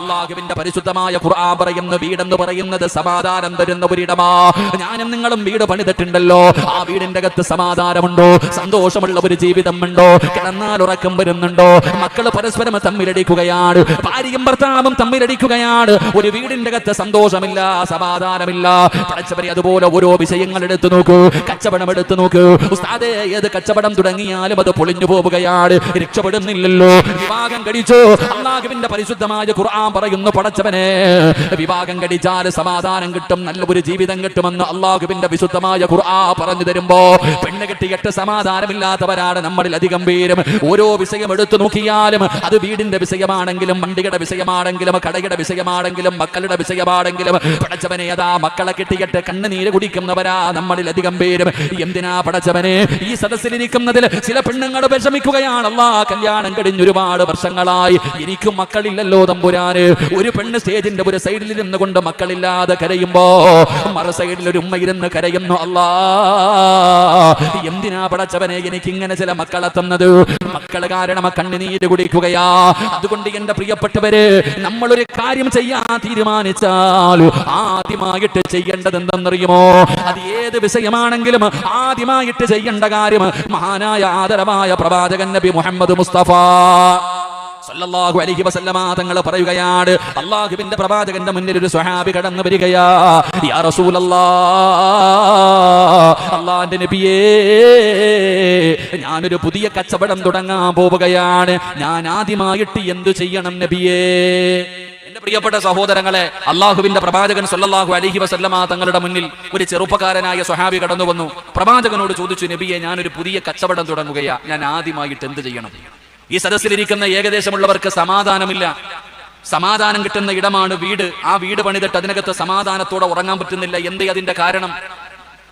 അള്ളാഹുവിന്റെ പരിശുദ്ധമായ ഖുർആൻ പറയുന്ന വീടെന്ന് പറയുന്നത് സമാധാനം തരുന്ന ഒരിടമാ. ഞാനും നിങ്ങളും വീട് പണിതിട്ടുണ്ടല്ലോ. ആ വീടിന്റെ അകത്ത് സമാധാനമുണ്ടോ? സന്തോഷമുള്ള ഒരു ജീവിതം ഉണ്ടോ കിടന്നാൽ ഉറക്കം വരുന്നുണ്ടോ? മക്കൾ പരസ്പരം തമ്മിലടിക്കുകയാണ്. ഭാര്യയും ഭർത്താവും തമ്മിലടിക്കുകയാണ്. ഒരു വീടിന്റെ അകത്ത് സന്തോഷമില്ല സമാധാനമില്ല. പഠിച്ചവരെ അതുപോലെ ഓരോ വിഷയങ്ങൾ എടുത്തു നോക്കൂ. കച്ചവടം എടുത്തു നോക്കൂ. ഉസ്താദേ ഏത് കച്ചവടം തുടങ്ങിയാലും അത് പൊളിഞ്ഞു പോവുകയാണ്. രക്ഷപ്പെടുന്നില്ലല്ലോ. വിവാഹം കഴിച്ചു. അള്ളാഹുവിന്റെ പരിശുദ്ധമായ ഖുർആൻ പറയുന്നു പടച്ചവനെ. വിവാഹം കഴിച്ചാൽ സമാധാനം കിട്ടും നല്ലൊരു ജീവിതം കിട്ടുമെന്ന് അള്ളാഹുവിന്റെ വിശുദ്ധമായ ഖുർആ പറഞ്ഞു തരുമ്പോ പെണ്ണ് കെട്ടിയിട്ട് സമാധാനമില്ലാത്തവരാണ് നമ്മളിൽ അധികം പേരും. ഓരോ വിഷയം എടുത്തു നോക്കിയാലും അത് വീടിന്റെ വിഷയമാണെങ്കിലും വണ്ടിയുടെ വിഷയമാണെങ്കിലും കടയുടെ വിഷയമാണെങ്കിലും മക്കളുടെ വിഷയമാണെങ്കിലും പടച്ചവനെ അതാ മക്കളെ കെട്ടിയിട്ട് കണ്ണുനീര് കുടിക്കുന്നവരാ നമ്മളിൽ അധികം പേരും. എന്തിനാ പടച്ചവനെ? ഈ സദസ്സിലിരിക്കുന്നതിൽ ചില പെണ്ണുങ്ങൾ വിഷമിക്കുകയാണല്ലാ കല്യാണം കഴിഞ്ഞ് ഒരുപാട് വർഷങ്ങളായി. എനിക്കും മക്കളില്ലല്ലോ ഒരു പെണ്ണ് സ്റ്റേജിന്റെ ഒരു സൈഡിൽ ഇരുന്ന് കൊണ്ട് മക്കളില്ലാതെ കരയുമ്പോ മറു സൈഡിൽ ഒരു ഉമ്മ ഇരുന്ന് കരയുന്നു അല്ലാ എന്തിനാ പടച്ചവനെ എനിക്ക് ഇങ്ങനെ ചില മക്കളെ തന്നത്? മക്കൾ കാരണം കണ്ണുനീര് കുടിക്കുകയാ. അതുകൊണ്ട് എന്റെ പ്രിയപ്പെട്ടവര് നമ്മളൊരു കാര്യം ചെയ്യാൻ തീരുമാനിച്ചാൽ ആദ്യമായിട്ട് ചെയ്യേണ്ടത് എന്തെന്നറിയുമോ അത് ഏത് വിഷയമാണെങ്കിലും ആദ്യമായിട്ട് ചെയ്യേണ്ട കാര്യം മഹാനായ ആദരവായ പ്രവാചകൻ നബി മുഹമ്മദ് മുസ്തഫ സല്ലല്ലാഹു അലൈഹി വസല്ലമ തങ്ങൾ പറയുകയാണ്. അള്ളാഹുവിന്റെ പ്രവാചകന്റെ മുന്നിൽ ഒരു സ്വഹാബി കടന്നു വരികയാ. യാ അള്ളാന്റെ നബിയേ ഞാനൊരു പുതിയ കച്ചവടം തുടങ്ങാൻ പോവുകയാണ്. ഞാൻ ആദ്യമായിട്ട് എന്തു ചെയ്യണം നബിയേ? എന്റെ പ്രിയപ്പെട്ട സഹോദരങ്ങളെ അള്ളാഹുവിന്റെ പ്രവാചകൻ സല്ലാഹു അലഹി വസല്ലമ തങ്ങളുടെ മുന്നിൽ ഒരു ചെറുപ്പക്കാരനായ സ്വഹാബി കടന്നു വന്നു. പ്രവാചകനോട് ചോദിച്ചു നബിയെ ഞാനൊരു പുതിയ കച്ചവടം തുടങ്ങുകയാ. ഞാൻ ആദ്യമായിട്ട് എന്ത് ചെയ്യണം? ഈ സദസ്സിലിരിക്കുന്ന ഏകദേശമുള്ളവർക്ക് സമാധാനമില്ല. സമാധാനം കിട്ടുന്ന ഇടമാണ് വീട്. ആ വീട് പണിതിട്ട് അതിനകത്ത് സമാധാനത്തോടെ ഉറങ്ങാൻ പറ്റുന്നില്ല. എന്തേ അതിന്റെ കാരണം?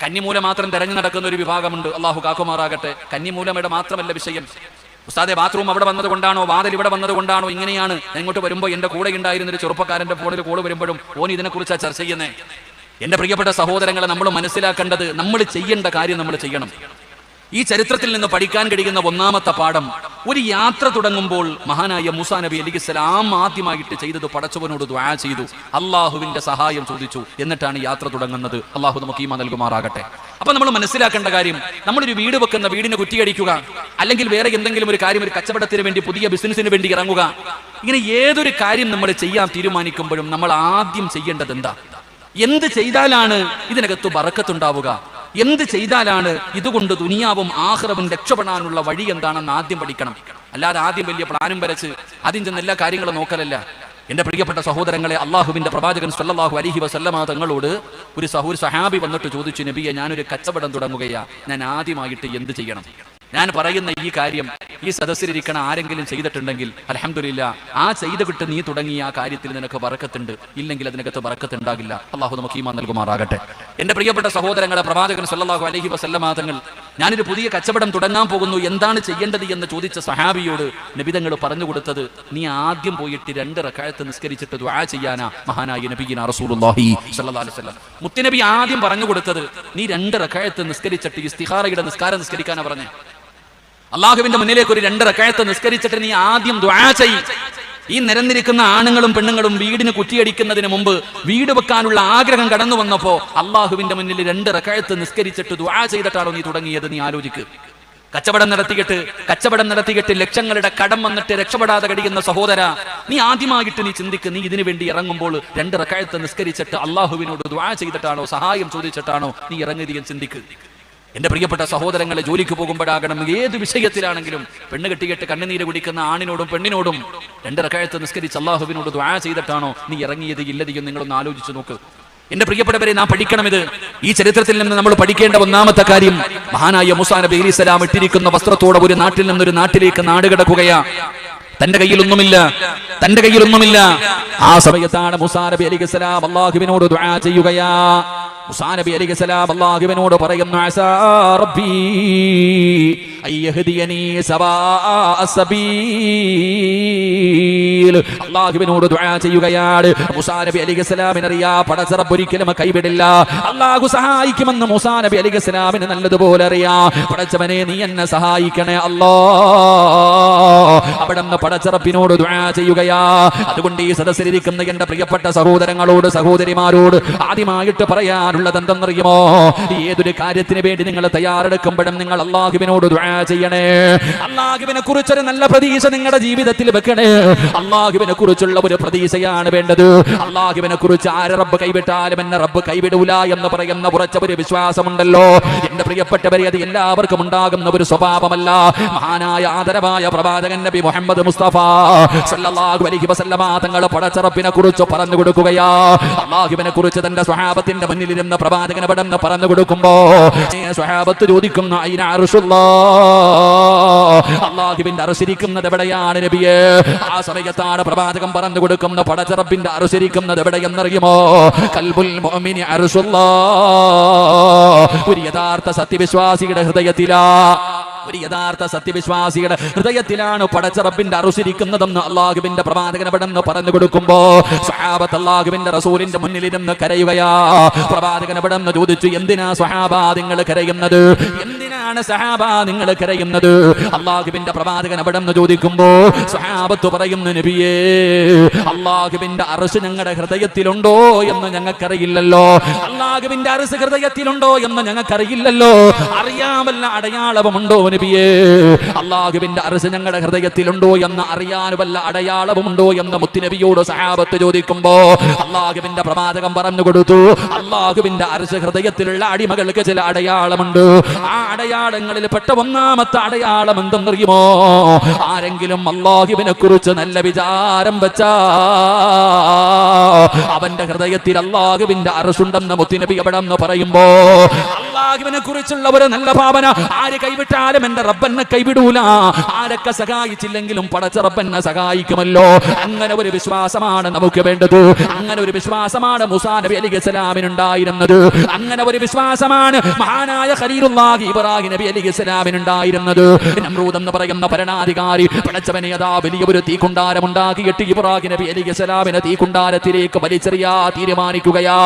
കന്നിമൂല മാത്രം തെരഞ്ഞു നടക്കുന്ന ഒരു വിഭാഗമുണ്ട്. അള്ളാഹു കാക്കുമാറാകട്ടെ. കന്നിമൂലമയുടെ മാത്രമല്ല വിഷയം. ഉസ്താദെ ബാത്റൂം അവിടെ വന്നത് കൊണ്ടാണോ വാതിൽ ഇവിടെ വന്നത് കൊണ്ടാണോ ഇങ്ങനെയാണ് ഇങ്ങോട്ട് വരുമ്പോൾ എന്റെ കൂടെ ഉണ്ടായിരുന്ന ഒരു ചെറുപ്പക്കാരന്റെ ഫോണിൽ കോൾ വരുമ്പോഴും ഓൻ ഇതിനെക്കുറിച്ചാണ് ചർച്ച ചെയ്യുന്നത് എന്റെ പ്രിയപ്പെട്ട സഹോദരങ്ങളെ നമ്മൾ മനസ്സിലാക്കേണ്ടത് നമ്മൾ ചെയ്യേണ്ട കാര്യം നമ്മൾ ചെയ്യണം. ഈ ചരിത്രത്തിൽ നിന്ന് പഠിക്കാൻ കഴിയുന്ന ഒന്നാമത്തെ പാഠം ഒരു യാത്ര തുടങ്ങുമ്പോൾ മഹാനായ മുസാ നബി അലി ഇസ്ലാം ആദ്യമായിട്ട് ചെയ്തത് പടച്ചവനോട് ദ്വാ ചെയ്തു. അള്ളാഹുവിന്റെ സഹായം ചോദിച്ചു. എന്നിട്ടാണ് യാത്ര തുടങ്ങുന്നത്. അള്ളാഹു നമുക്ക് ഈമ നൽകുമാറാകട്ടെ. അപ്പൊ നമ്മൾ മനസ്സിലാക്കേണ്ട കാര്യം നമ്മളൊരു വീട് വെക്കുന്ന വീടിനെ കുറ്റിയടിക്കുക അല്ലെങ്കിൽ വേറെ എന്തെങ്കിലും ഒരു കാര്യം ഒരു കച്ചവടത്തിന് വേണ്ടി പുതിയ ബിസിനസിന് വേണ്ടി ഇറങ്ങുക ഇങ്ങനെ ഏതൊരു കാര്യം നമ്മൾ ചെയ്യാൻ തീരുമാനിക്കുമ്പോഴും നമ്മൾ ആദ്യം ചെയ്യേണ്ടത് എന്താ? എന്ത് ചെയ്താലാണ് ഇതിനകത്ത് ബറക്കത്തുണ്ടാവുക? എന്ത് ചെയ്താലാണ് ഇതുകൊണ്ട് ദുനിയാവും ആഹ്റവും രക്ഷപ്പെടാനുള്ള വഴി എന്താണെന്ന് ആദ്യം പഠിക്കണം. അല്ലാതെ ആദ്യം വലിയ പ്ലാനും വരച്ച് ആദ്യം ചെന്ന് എല്ലാ കാര്യങ്ങളും നോക്കലല്ല. എന്റെ പ്രിയപ്പെട്ട സഹോദരങ്ങളെ അള്ളാഹുവിന്റെ പ്രവാചകൻ സല്ലാഹു അലഹി വസല്ലമ തങ്ങളോട് ഒരു സഹൂർ സഹാബി വന്നിട്ട് ചോദിച്ചു നബിയെ ഞാനൊരു കച്ചവടം തുടങ്ങുകയാ. ഞാൻ ആദ്യമായിട്ട് എന്ത് ചെയ്യണം? ഞാൻ പറയുന്ന ഈ കാര്യം ഈ സദസ്സിലിരിക്കണ ആരെങ്കിലും ചെയ്തിട്ടുണ്ടെങ്കിൽ അലഹമില്ല ആ ചെയ്ത് വിട്ട് നീ തുടങ്ങിയ ആ കാര്യത്തിൽ നിനക്ക് വറക്കത്തുണ്ട് ഇല്ലെങ്കിൽ അതിനകത്ത് വറക്കത്തുണ്ടാകില്ല അള്ളാഹു നമുക്ക് ഈമാൻ നൽകുമാറാകട്ടെ. എന്റെ പ്രിയപ്പെട്ട സഹോദരങ്ങളെ പ്രവാചകൻ സല്ലല്ലാഹു അലൈഹി വസല്ലമാതങ്ങൾ ഞാനൊരു പുതിയ കച്ചവടം തുടങ്ങാൻ പോകുന്നു. എന്താണ് ചെയ്യേണ്ടത് എന്ന് ചോദിച്ച സഹാബിയോട് നബിതങ്ങൾ പറഞ്ഞു കൊടുത്തത് നീ ആദ്യം പോയിട്ട് രണ്ട് റക്കാഴത്ത് നിസ്കരിച്ചിട്ട് ദ്വാ ചെയ്യാനാ മഹാനായ നബിയിന റസൂലുള്ളാഹി സ്വല്ലല്ലാഹു അലൈഹി വസല്ലം. മുത്തുനബി ആദ്യം പറഞ്ഞു കൊടുത്തത് നീ രണ്ട് റക്കാഴത്ത് നിസ്കരിച്ചിട്ട് ഇസ്തിഹാറയുടെ നിസ്കാരം നിസ്കരിക്കാനാ പറഞ്ഞേ. അള്ളാഹുവിന്റെ മുന്നിലേക്ക് ഒരു രണ്ട് റക്കായത്ത് നിസ്കരിച്ചിട്ട് നീ ആദ്യം ചെയ്. ഈ നിരന്നിരിക്കുന്ന ആണുങ്ങളും പെണ്ണുങ്ങളും വീടിന് കുറ്റിയടിക്കുന്നതിന് മുമ്പ് വീട് വെക്കാനുള്ള ആഗ്രഹം കടന്നു വന്നപ്പോ അള്ളാഹുവിന്റെ മുന്നിൽ രണ്ട് റക്കായത്ത് നിസ്കരിച്ചിട്ട് ദ്വാ ചെയ്തിട്ടാണോ നീ തുടങ്ങിയത് നീ ആലോചിക്ക്. കച്ചവടം നടത്തിയിട്ട് കച്ചവടം നടത്തിയിട്ട് ലക്ഷങ്ങളുടെ കടം വന്നിട്ട് രക്ഷപ്പെടാതെ കഴിയുന്ന സഹോദര നീ ആദ്യമായിട്ട് നീ ചിന്തിക്ക് നീ ഇതിനു വേണ്ടി ഇറങ്ങുമ്പോൾ രണ്ട് റക്കായത്ത് നിസ്കരിച്ചിട്ട് അള്ളാഹുവിനോട് ദ്വാ ചെയ്തിട്ടാണോ സഹായം ചോദിച്ചിട്ടാണോ നീ ഇറങ്ങിയധികം ചിന്തിക്ക്. എന്റെ പ്രിയപ്പെട്ട സഹോദരങ്ങളെ ജോലിക്ക് പോകുമ്പോഴാകണം ഏത് വിഷയത്തിലാണെങ്കിലും പെണ്ണ് കെട്ടിയിട്ട് കണ്ണുനീര് കുടിക്കുന്ന ആണിനോടും പെണ്ണിനോടും രണ്ട് റക്കായത്ത് നിസ്കരിച്ച് അള്ളാഹുവിനോട് ദ്വാ ചെയ്തിട്ടാണോ നീ ഇറങ്ങിയത് ഇല്ലതിയും നിങ്ങളൊന്ന് ആലോചിച്ച് നോക്ക്. എന്റെ പ്രിയപ്പെട്ടവരെ നാം പഠിക്കണം ഇത് ഈ ചരിത്രത്തിൽ നിന്ന് നമ്മൾ പഠിക്കേണ്ട ഒന്നാമത്തെ കാര്യം മഹാനായ മുസാ നബി അലി സ്വലാം ഇട്ടിരിക്കുന്ന വസ്ത്രത്തോടെ ഒരു നാട്ടിൽ നിന്നൊരു നാട്ടിലേക്ക് നാട് കിടക്കുകയാ. തന്റെ കയ്യിലൊന്നുമില്ല തന്റെ കയ്യിലൊന്നുമില്ല. ആ സമയത്താണ് മുസാ നബി അലി സ്വലാം അള്ളാഹുവിനോട് ദ്വാ ചെയ്യുകയാ. മുസാ നബി അലൈഹി സലാം അള്ളാഹുവിനോട് പറയുന്നു അള്ളാഹുവിനോട് ചെയ്യുകയാണ്. മുസാ നബി അലൈഹി അറിയാ ഒരിക്കലും കൈവിടില്ല. അള്ളാഹു സഹായിക്കുമെന്ന് മുസാ നബി അലൈഹി സലാമിന് നല്ലതുപോലെ അറിയാ. പടച്ചവനെ നീ എന്നെ സഹായിക്കണേ അല്ലോ. അവിടെ നിന്ന് പടച്ചറപ്പിനോട് ചെയ്യുകയാ. അതുകൊണ്ട് ഈ സദസ്സിലിരിക്കുന്ന എന്റെ പ്രിയപ്പെട്ട സഹോദരങ്ങളോട് സഹോദരിമാരോട് ആദ്യമായിട്ട് പറയാനുള്ളത് എന്തെന്നറിയുമോ ഏതൊരു കാര്യത്തിന് വേണ്ടി നിങ്ങൾ തയ്യാറെടുക്കുമ്പോഴും നിങ്ങൾ അള്ളാഹുവിനോട് ദുആ ചെയ്യണേ. അള്ളാഹുവിനെ കുറിച്ചൊരു നല്ല പ്രതീക്ഷ നിങ്ങളുടെ ജീവിതത്തിൽ വെക്കണേ. അള്ളാഹുവിനെ കുറിച്ചുള്ള ഒരു പ്രതീക്ഷയാണ് വേണ്ടത്. അള്ളാഹുവിനെ കുറിച്ച് ആര് റബ്ബ് കൈവിട്ടാലും എന്നെ റബ്ബ് കൈവിടൂല എന്ന് പറയുന്ന ഉറച്ച ഒരു വിശ്വാസമുണ്ടല്ലോ. എന്റെ പ്രിയപ്പെട്ടവരെ അത് എല്ലാവർക്കും ഉണ്ടാകുന്ന ഒരു സ്വഭാവമല്ല. മഹാനായ ആദരവായ പ്രവാചകൻ നബി മുഹമ്മദ് മുസ്തഫ സല്ലല്ലാഹു അലൈഹി വസല്ലമ തങ്ങൾ പടച്ചറപ്പിനെ കുറിച്ച് പറഞ്ഞു കൊടുക്കുകയാ. അള്ളാഹുവിനെ കുറിച്ച് തന്റെ സ്വഹാബത്തിന്റെ മുന്നിലിരുന്ന പ്രവാചകൻ പടന്ന് പറഞ്ഞു കൊടുക്കുമ്പോ സ്വഹാബത്ത് ചോദിക്കുന്ന അള്ളാഹുവിന്റെ അറുശിരിക്കുന്നത് എവിടെയാണ് നബിയെ? ആ സമയത്താണ് പ്രവാചകം പറഞ്ഞു കൊടുക്കുന്ന പടച്ചറപ്പിന്റെ അറുശിരിക്കുന്നത് എവിടെയെന്നറിയുമോ? കൽബുൽ മുഅ്മിനി അർശുല്ലാ ഒരു യഥാർത്ഥ സത്യവിശ്വാസിയുടെ ഹൃദയത്തിലാ. ഒരു യഥാർത്ഥ സത്യവിശ്വാസിയുടെ ഹൃദയത്തിലാണ് പടച്ചറപ്പിന്റെ അറുസിരിക്കുന്നതെന്ന് അള്ളാഹുവിന്റെ പ്രവാചകൻ പെടെന്ന് പറഞ്ഞു കൊടുക്കുമ്പോ സ്വഹാബത്ത് അള്ളാഹുവിന്റെ റസൂലിന്റെ മുന്നിലിരുന്ന് കരയുകയാ. പ്രവാചകൻ പെടെന്ന് ചോദിച്ചു എന്തിനാ നിങ്ങൾ കരയുന്നത്? എന്തിനാണ് സഹാബ നിങ്ങൾ കരയുന്നത്? അള്ളാഹുബിന്റെ പ്രവാചകൻ അവിടെ നിന്ന് ചോദിക്കുമ്പോ സഹാബത്ത് പറയുന്നു നബിയേ അള്ളാഹുബിന്റെ അറസ് ഞങ്ങളുടെ ഹൃദയത്തിലുണ്ടോ എന്ന് ഞങ്ങൾക്കറിയില്ലല്ലോ. അള്ളാഹുബിന്റെ അറസ് ഹൃദയത്തിലുണ്ടോ എന്ന് ഞങ്ങൾക്കറിയില്ലല്ലോ. അറിയാമല്ല അടയാളവുമുണ്ടോ നബിയേ? അള്ളാഹുബിന്റെ അറസ് ഞങ്ങളുടെ ഹൃദയത്തിലുണ്ടോ എന്ന് അറിയാൻ വല്ല അടയാളവുമുണ്ടോ എന്ന് മുത്തുനബിയോട് സഹാബത്ത് ചോദിക്കുമ്പോ അള്ളാഹുബിന്റെ പ്രവാചകം പറഞ്ഞു കൊടുത്തു അള്ളാഹുബിന്റെ അറസ് ഹൃദയത്തിലുള്ള അടിമകൾക്ക് ചില അടയാളമുണ്ട്. ആ അടയാളങ്ങളിൽ പെട്ട ഒന്നാമത്തെ അടയാളം എന്തെന്നറിയുമോ? ആരെങ്കിലും അള്ളാഹുവിനെ കുറിച്ച് നല്ല വിചാരം വെച്ചാ അവന്റെ ഹൃദയത്തിൽ അള്ളാഹുവിന്റെ അറസുണ്ടെന്ന് മുത്തിനബി എന്ന് പറയുമ്പോ അള്ളാഹുവിനെ കുറിച്ചുള്ള ഒരു നല്ല ഭാവന. ആര് കൈവിട്ടാലും എന്റെ റബ്ബനെ കൈവിടൂല. ആരൊക്കെ സഹായിച്ചില്ലെങ്കിലും പടച്ച റബ്ബനെ സഹായിക്കുമല്ലോ. അങ്ങനെ ഒരു വിശ്വാസമാണ് നമുക്ക് വേണ്ടത്. അങ്ങനെ ഒരു വിശ്വാസമാണ് മുസാ നബി അലി ഉണ്ടായിരുന്നത്. അങ്ങനെ ഒരു വിശ്വാസമാണ് മഹാനായ ഖലീലുല്ലാഹി ഇബ്രാഹിം നബി അലി ഉണ്ടായിരുന്നത്. നമ്രൂദ് എന്ന് പറയുന്ന ഭരണാധികാരി പടച്ചവനെ അതാ വലിയ ഒരു തീക്കുണ്ടാരം ഉണ്ടാക്കിയിട്ട് ഇബ്രാഹിം നബി അലി ഗസലാമിനെ തീക്കുണ്ടാരത്തിലേക്ക് വലിച്ചെറിയാ തീരുമാനിക്കുകയാ.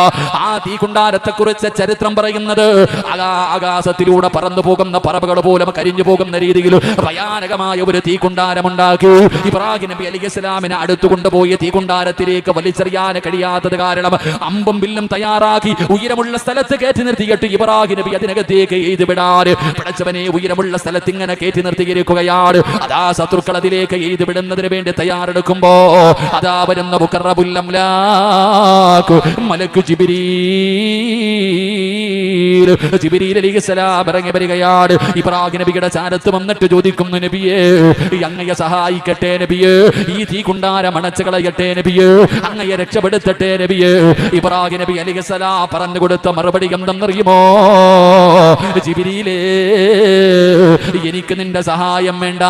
ആ തീക്കുണ്ടാരത്തെ കുറിച്ച് ചരിത്രം പറയുന്നത് ആകാശത്തിലൂടെ പറന്നു പോകുന്ന പറവുകൾ പോലും കരിഞ്ഞു പോകുന്ന രീതിയിൽ ഭയാനകമായ ഒരു തീകുണ്ടാരമുണ്ടാക്കി. ഇബ്രാഹിം നബി അലി ഇസ്ലാമിനെ അടുത്തു കൊണ്ടുപോയി തീക്കുണ്ടാരത്തിലേക്ക് വലിച്ചെറിയാൻ കഴിയാത്തത് കാരണം അമ്പും വില്ലും തയ്യാറാക്കി ഉയരമുള്ള സ്ഥലത്ത് കയറ്റി നിർത്തിയിട്ട് ഇബ്രാഹിം നബി അതിനകത്തേക്ക് എഴുതി വിടാൻ. പടച്ചവനെ ഉയരമുള്ള സ്ഥലത്ത് ഇങ്ങനെ കയറ്റി നിർത്തിയിരിക്കുകയാണ്. അതാ ശത്രുക്കൾ അതിലേക്ക് എഴുതി വിടുന്നതിന് വേണ്ടി തയ്യാറെടുക്കുമ്പോ അതാ വരുന്ന മുക്കറബുല്ലംലാക്ക് മലക്കു ജിബിരീൽ. ജിബിരീൽ അലിഹിസ്സലാം ഇറങ്ങി വരികയാണ്. ഇബ്രാഹിം നബിയുടെ ചാരത്ത് വന്നിട്ട് ചോദിക്കുന്നു നബിയേ അങ്ങയെ സഹായിക്കട്ടെ നബിയേ. ഈ തീ കുണ്ടാരം അണച്ചു കളയട്ടെ നബിയേ. അങ്ങയെ രക്ഷപ്പെടുത്തട്ടെ നബിയേ. ഇബ്രാഹിം നബി അലിഹിസ്സലാം പറഞ്ഞു കൊടുത്ത മറുപടി എന്തെന്നറിയുമോ? ജിബിരിയിലേ എനിക്ക് നിന്റെ സഹായം വേണ്ട.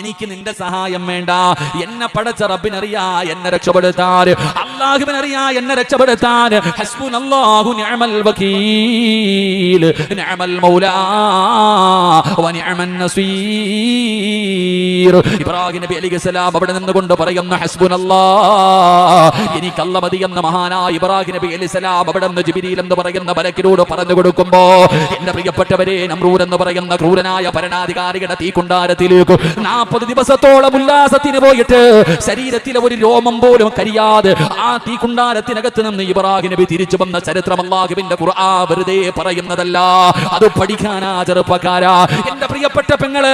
എനിക്ക് നിന്റെ സഹായം വേണ്ട. എന്നെ പടച്ച റബ്ബിനറിയാ എന്നെ രക്ഷപ്പെടുത്താൻ. അള്ളാഹുവിനറിയാ എന്നെ രക്ഷപ്പെടുത്താൻ. ഹസ്ബുനല്ലാഹു നിഅമൽ വകീൽ. നിഅമൽ മൗലാ വ നിഅമൻ നസീർ. ഇബ്രാഹിം നബി അലൈഹി സലാം അവിടെ നിന്നുകൊണ്ട് പറയുന്ന ഹസ്ബുനല്ലാ എനിക്ക് അല്ല മതി എന്ന മഹാനായ ഇബ്രാഹിം നബി അലൈഹി സലാം അവിടെ നിന്ന് ജിബ്രീൽ എന്ന് പറയുന്ന മലക്കിനോട് പറഞ്ഞു കൊടുക്കുമ്പോ എന്റെ പ്രിയപ്പെട്ടവരെ നമ്രൂർ എന്ന് പറയുന്ന ക്രൂരനായ ഭരണാധികാരിയുടെ തീക്കുണ്ടാരത്തിലേക്ക് നാൽപ്പത് ദിവസത്തോളം ഉല്ലാസത്തിന് പോയിട്ട് ശരീരത്തിലെ ഒരു രോമം പോലും കരിയാതെ ആ തീ തീക്കുണ്ടാരത്തിനകത്ത് നിന്ന് ഇബ്രാഹിം നബി തിരിച്ചു വന്ന ചരിത്രം അള്ളാഹുവിന്റെ ഖുർആ വെറുതെ പറയുന്നതല്ല. അത് പഠിക്കാനാ ചെറുപ്പക്കാരാ എന്റെ പ്രിയപ്പെട്ട പെങ്ങൾ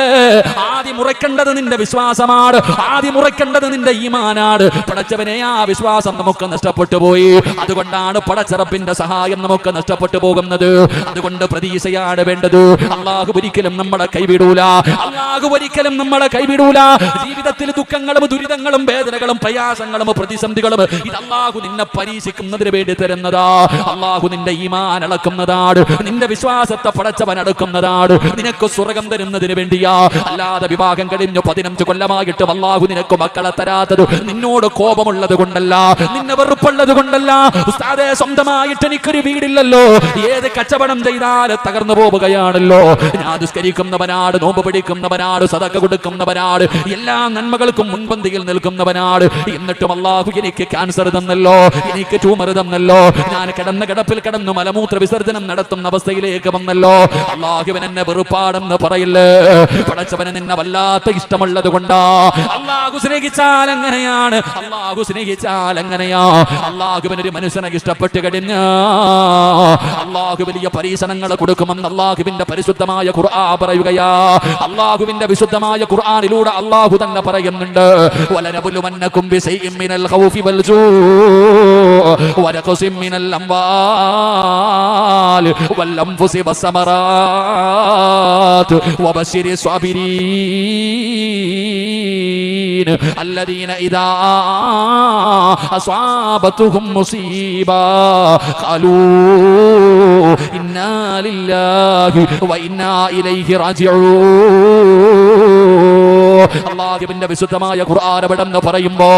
ആദ്യം ഉറക്കേണ്ടത് നിന്റെ വിശ്വാസമാണ്. ആദ്യം ഉറക്കേണ്ടത് നിന്റെ ഈമാനാണ്. പടച്ചവനെ ആ വിശ്വാസം നമുക്ക് നഷ്ടപ്പെട്ടു പോയി. അതുകൊണ്ടാണ് പടച്ചറപ്പിന്റെ സഹായം നമുക്ക് നഷ്ടപ്പെട്ടു പോകുന്നത്. അതുകൊണ്ട് പ്രതീക്ഷയാണ് വേണ്ടത്. അള്ളാഹു ഒരിക്കലും നമ്മളെ കൈവിടൂല. അള്ളാഹു ഒരിക്കലും നമ്മളെ കൈവിടൂല. ജീവിതത്തിൽ ദുഃഖങ്ങളും ദുരിതങ്ങളും വേദനകളും പ്രയാസങ്ങളും പ്രതിസന്ധികളും ഇത് അള്ളാഹു നിന്നെ പരീക്ഷിക്കുന്നതിന് വേണ്ടി തരുന്നതാ. അള്ളാഹു നിന്റെ ഈമാൻ അളക്കുന്നതാണ്. നിന്റെ വിശ്വാസത്തെ പടച്ചവൻ അടക്കുന്നതാണ്. നിനക്ക് സ്വർഗം തരുന്നതിന് വേണ്ടിയാ. അല്ലാതെ വിവാഹം കഴിഞ്ഞു പതിനഞ്ച് കൊല്ലമായിട്ട് അള്ളാഹു നിനക്ക് മക്കളെ തരാത്തത് നിന്നോട് കോപമുള്ളത് കൊണ്ടല്ല. നിന്നെ വെറുപ്പുള്ളത് കൊണ്ടല്ല. സ്വന്തമായിട്ട് എനിക്കൊരു വീടില്ലല്ലോ. ഏത് കച്ചവടം ചെയ്താൽ തകർന്നു പോവുകയാണല്ലോ. ഞാൻ ദുഷ്കരിക്കുന്നവനാട് നോമ്പ് പിടിക്കുന്നവനാട് സതക്ക കൊടുക്കുന്നവനാട് എല്ലാ നന്മകൾക്കും മുൻപന്തിയിൽ നിൽക്കുന്നവനാണ് എന്നിട്ടും അള്ളാഹു എനിക്ക് ക്യാൻസർ തന്നല്ലോ. എനിക്ക് ട്യൂമർ തന്നല്ലോ. ഞാൻ കിടന്ന കിടപ്പിൽ കിടന്നു മലമൂത്ര വിസർജനം നടത്തുന്ന അവസ്ഥയിലേക്ക് വന്നല്ലോ. അള്ളാഹുവൻ എന്നെ വെറുപ്പാടെന്ന് പറയില്ലേ. പടച്ചവന് നിന്നെ വല്ലാത്ത ഇഷ്ടമുള്ളത് കൊണ്ടാ. അള്ളാഹു സ്നേഹിച്ചാൽ എങ്ങനെയാണ്? അള്ളാഹു സ്നേഹിച്ചാൽ എങ്ങനെയാ? അള്ളാഹുവിന് ഒരു മനുഷ്യനെ ഇഷ്ടപ്പെട്ട് കഴിഞ്ഞ. അള്ളാഹു വലിയ പരീക്ഷണങ്ങൾ കൊടുക്കുമെന്ന് അള്ളാഹുവിന്റെ പരിശുദ്ധമായ ഖുർആൻ പറയുകയാ. അള്ളാഹുവിന്റെ വിശുദ്ധമായ ഖുർആനിലൂടെ അല്ലാഹു തന്നെ പറയുന്നുണ്ട് വലനബുലുമന്നകും ബിശൈഇൻ മിനൽ ഖൗഫി വൽജൂ ജൂ വലഖസിം മിനൽ അംവാൽ വൽ അൻഫുസി വസ്സമറാത്ത് വബശിരി സ്വാബിരീൻ അല്ലദീന ഇദാ അസ്വാബത്തുഹും മുസീബ ഖാലൂ ഇന്നാ ലില്ലാഹി വ ഇന്നാ ഇലൈഹി റാജിഊൻ അള്ളാഹുവിന്റെ വിശുദ്ധമായ ഖുർആൻ എവിടെന്ന് പറയുമ്പോ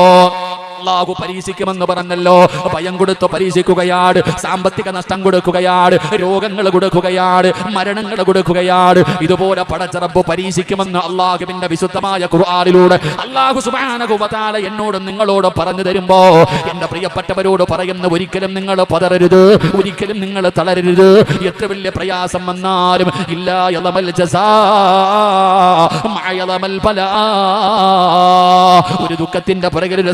അള്ളാഹു പരീക്ഷിക്കുമെന്ന് പറഞ്ഞല്ലോ. ഭയം കൊടുത്ത് പരീക്ഷിക്കുകയാണ് സാമ്പത്തിക നഷ്ടം കൊടുക്കുകയാണ് രോഗങ്ങൾ കൊടുക്കുകയാണ് മരണങ്ങൾ കൊടുക്കുകയാണ് ഇതുപോലെ പടച്ചറബ് പരീക്ഷിക്കുമെന്ന് അള്ളാഹുവിന്റെ വിശുദ്ധമായ ഖുർആനിലൂടെ അള്ളാഹു സുബാനകുവതാല എന്നോട് നിങ്ങളോട് പറഞ്ഞു തരുമ്പോ എന്റെ പ്രിയപ്പെട്ടവരോട് പറയുന്ന ഒരിക്കലും നിങ്ങൾ പതറരുത് ഒരിക്കലും നിങ്ങൾ തളരരുത്. എത്ര വലിയ പ്രയാസം വന്നാലും ഇല്ല ജസാ. ഒരു ദുഃഖത്തിന്റെ പുറകിൽ ഒരു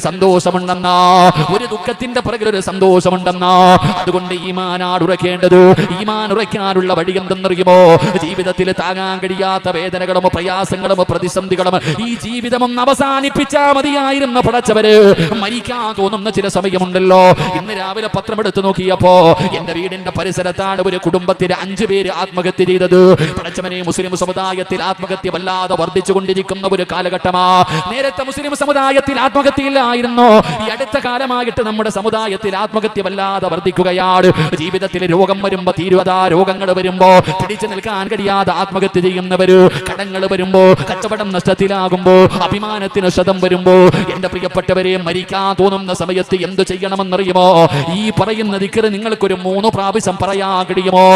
സന്തോഷമുണ്ടെന്നാ. ഒരു ദുഃഖത്തിന്റെ പുറകിൽ ഒരു സന്തോഷമുണ്ടെന്നാ. അതുകൊണ്ട് ഈമാനാട് ഉറക്കേണ്ടത്. ഈമാൻ ഉറയ്ക്കാനുള്ള വഴി എന്തെന്നറിയുമോ? ജീവിതത്തിൽ താങ്ങാൻ കഴിയാത്ത വേദനകളും പ്രയാസങ്ങളും പ്രതിസന്ധികളും ഈ ജീവിതം ഒന്ന് അവസാനിപ്പിച്ചാ മതിയായിരുന്ന പടച്ചവര്. മരിക്കാൻ തോന്നുന്ന ചില സമയമുണ്ടല്ലോ. ഇന്ന് രാവിലെ പത്രമെടുത്ത് നോക്കിയപ്പോ എന്റെ വീടിന്റെ പരിസരത്താണ് ഒരു കുടുംബത്തിലെ അഞ്ചു പേര് ആത്മഹത്യ ചെയ്തത്. പടച്ചവനെ മുസ്ലിം സമുദായത്തിൽ ആത്മഹത്യ വല്ലാതെ വർദ്ധിച്ചുകൊണ്ടിരിക്കുന്ന ഒരു കാലഘട്ടമാ. നേരത്തെ മുസ്ലിം സമുദായത്തിൽ ആത്മഹത്യയിലായിരുന്നു ഈ അടുത്ത കാലമായിട്ട് നമ്മുടെ സമുദായത്തിൽ ആത്മഹത്യ വല്ലാതെ വർദ്ധിക്കുകയാണ്. ജീവിതത്തിൽ രോഗം വരുമ്പോ തീരുവതാ രോഗങ്ങൾ വരുമ്പോ പിടിച്ചു നിൽക്കാൻ കഴിയാതെ ആത്മഹത്യ ചെയ്യുന്നവര് കടങ്ങൾ വരുമ്പോ കച്ചവടം നഷ്ടത്തിലാകുമ്പോ അഭിമാനത്തിന് ശതം വരുമ്പോ എന്റെ പ്രിയപ്പെട്ടവരെ മരിക്കാൻ തോന്നുന്ന സമയത്ത് എന്ത് ചെയ്യണമെന്നറിയുമോ? ഈ പറയുന്ന ദിക്കറ് നിങ്ങൾക്കൊരു മൂന്ന് പ്രാവശ്യം പറയാൻ കഴിയുമോ?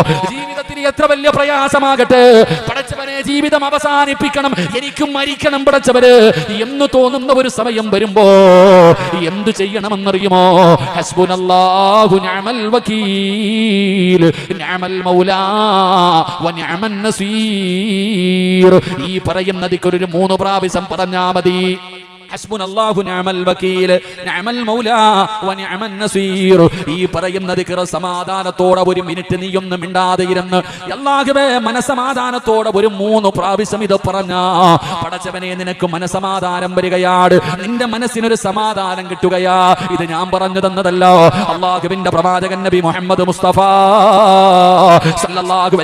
ജീവിതത്തിൽ എത്ര വലിയ പ്രയാസമാകട്ടെ? പടച്ചവനെ ജീവിതം അവസാനിപ്പിക്കണം. എനിക്കും മരിക്കണം പടച്ചവര് എന്ന് തോന്നുന്ന ഒരു സമയം വരുമ്പോ എന്ത് ചെയ്യണമെന്നറിയുമോ? വകീൽ. മൗലാ നസീർ. ഈ പറയുന്നതിക്കൊരു മൂന്ന് പ്രാവശ്യം പറഞ്ഞാ മതി. ഹസ്ബുനല്ലാഹു നിഅമൽ വകീൽ നിഅമൽ മൗലാ വ ഈ പറയുന്ന ദിക്ർ സമാധാനത്തോടെ ഒരു മിനിറ്റ് നീയൊന്നും മിണ്ടാതെ ഇരുന്ന് അല്ലാഹുവേ മനസമാധാനത്തോടെ ഒരു മൂന്ന് പ്രാവശ്യം ഇത് പറഞ്ഞ പടച്ചവനെ നിനക്ക് മനസമാധാനം വരികയാണ് നിന്റെ മനസ്സിനൊരു സമാധാനം കിട്ടുകയാ. ഇത് ഞാൻ പറഞ്ഞു തന്നതല്ലോ. അള്ളാഹുവിന്റെ പ്രവാചകൻ നബി മുഹമ്മദ് മുസ്തഫ സല്ലല്ലാഹു